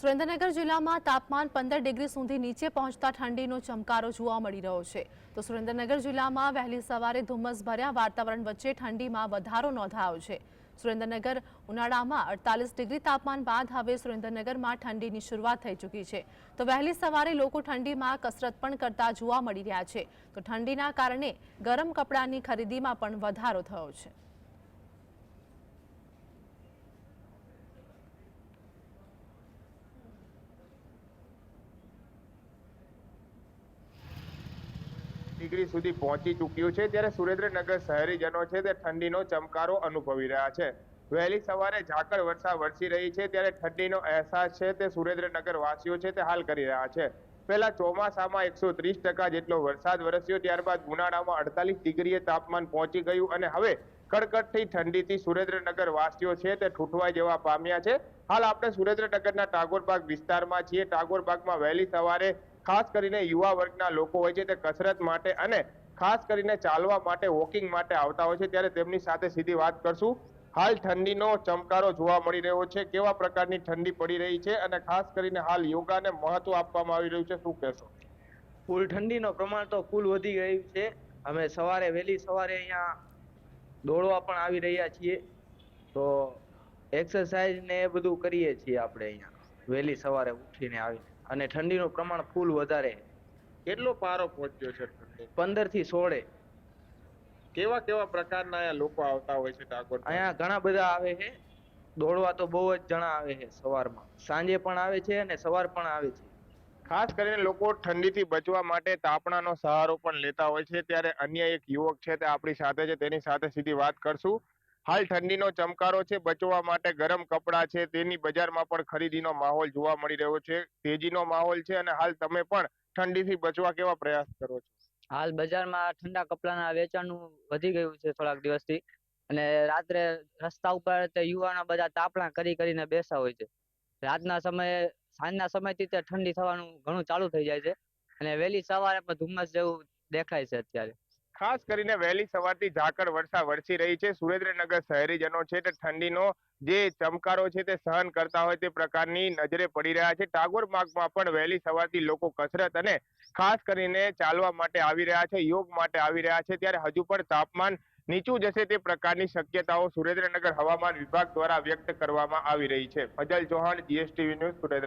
સુરેન્દ્રનગર જિલ્લામાં તાપમાન પંદર ડિગ્રી સુધી નીચે પહોંચતા ઠંડીનો ચમકારો જોવા મળી રહ્યો છે. તો સુરેન્દ્રનગર જિલ્લામાં વહેલી સવારે ધુમ્મસભર્યા વાતાવરણ વચ્ચે ઠંડીમાં વધારો નોંધાયો છે. સુરેન્દ્રનગર ઉનાળામાં અડતાલીસ ડિગ્રી તાપમાન બાદ હવે સુરેન્દ્રનગરમાં ઠંડીની શરૂઆત થઈ ચૂકી છે. તો વહેલી સવારે લોકો ઠંડીમાં કસરત પણ કરતા જોવા મળી રહ્યા છે. તો ઠંડીના કારણે ગરમ કપડાની ખરીદીમાં પણ વધારો થયો છે. ડિગ્રી સુધી પહોંચી ચૂક્યું છે ત્યારે સુરેન્દ્રનગર શહેરીજનો છે તે ઠંડીનો ચમકારો અનુભવી રહ્યા છે. વહેલી સવારે ઝાકળ વર્ષા વરસી રહી છે ત્યારે ઠંડીનો અહેસાસ છે તે સુરેન્દ્રનગર વાસીઓ છે તે હાલ કરી રહ્યા છે. પહેલા ચોમાસામાં એકસો ત્રીસ ટકા જેટલો વરસાદ વરસ્યો, ત્યારબાદ ઉનાળામાં અડતાલીસ ડિગ્રીએ તાપમાન પહોંચી ગયું અને હવે કડકડથી ઠંડીથી સુરેન્દ્રનગર વાસીઓ છે તે ઠૂંઠવાઈ જવા પામ્યા છે. હાલ આપણે સુરેન્દ્રનગરના ટાગોરબાગ વિસ્તારમાં છીએ. ટાગોરબાગમાં વહેલી સવારે ખાસ કરીને યુવા વર્ગના લોકો હોય છે તે કસરત માટે અને ખાસ કરીને ચાલવા માટે વોકિંગ માટે આવતા હોય છે. ત્યારે તેમની સાથે સીધી વાત કરશું. હાલ ઠંડીનો ચમકારો જોવા મળી રહ્યો છે. કેવા પ્રકારની ઠંડી પડી રહી છે અને ખાસ કરીને હાલ યોગાને મહત્વ આપવામાં આવી રહ્યું છે. શું કહેશો? ફૂલ ઠંડીનો પ્રમાણ તો ફૂલ વધી ગયું છે. અમે સવારે વહેલી સવારે અહીંયા દોડવા પણ આવી રહ્યા છીએ. તો એક્સરસાઇઝ ને એ બધું કરીએ છીએ આપણે અહીંયા. વહેલી સવારે ઉઠીને આવીને. અને ઠંડીનું પ્રમાણ ફૂલ વધારે. કેટલો પારો પહોંચ્યો છે પંદરથી સોળે. કેવા કેવા પ્રકારના અહીંયા લોકો આવતા હોય છે ટાગોર અહીંયા ઘણા બધા આવે છે. દોડવા તો બહુ જ જણા આવે છે સવારમાં. સાંજે પણ આવે છે અને સવાર પણ આવે છે. ખાસ કરીને લોકો ઠંડીથી બચવા માટે તાપણાનો સહારો પણ લેતા હોય છે. ત્યારે અન્ય એક યુવક છે તે આપણી સાથે છે. તેની સાથે સીધી વાત કરશું. હાલ ઠંડીનો ચમકારો છે, બચવા માટે ગરમ કપડાં છે, તેની બજારમાં પણ ખરીદીનો માહોલ જોવા મળી રહ્યો છે, તેજીનો માહોલ છે અને હાલ તમે પણ ઠંડીથી બચવા કેવા પ્રયાસ કરો છો? હાલ બજારમાં ઠંડા કપડાના વેચાણનું વધી ગયું છે થોડાક દિવસથી અને રાત્રે રસ્તા ઉપર તે યુવાનો બધા તાપણા કરી કરીને બેસા હોય છે. રાતના સમયે, સાંજના સમયથી તે ઠંડી થવાનું ઘણું ચાલુ થઈ જાય છે અને વહેલી સવારે પણ ધુમ્મસ જેવું દેખાય છે અત્યારે. ખાસ કરીને વહેલી સવારથી ઝાકળ વર્ષા વરસી રહી છે. સુરેન્દ્રનગર શહેરીજનો છે તે ઠંડીનો જે ચમકારો છે તે સહન કરતા હોય તે પ્રકારની નજરે પડી રહ્યા છે. ટાગોર માર્ગમાં પણ વહેલી સવારથી લોકો કસરત અને ખાસ કરીને ચાલવા માટે આવી રહ્યા છે, યોગ માટે આવી રહ્યા છે. ત્યારે હજુ પણ તાપમાન નીચું જશે તે પ્રકારની શક્યતાઓ સુરેન્દ્રનગર હવામાન વિભાગ દ્વારા વ્યક્ત કરવામાં આવી રહી છે. Fazal Chauhan, GSTV news Surendra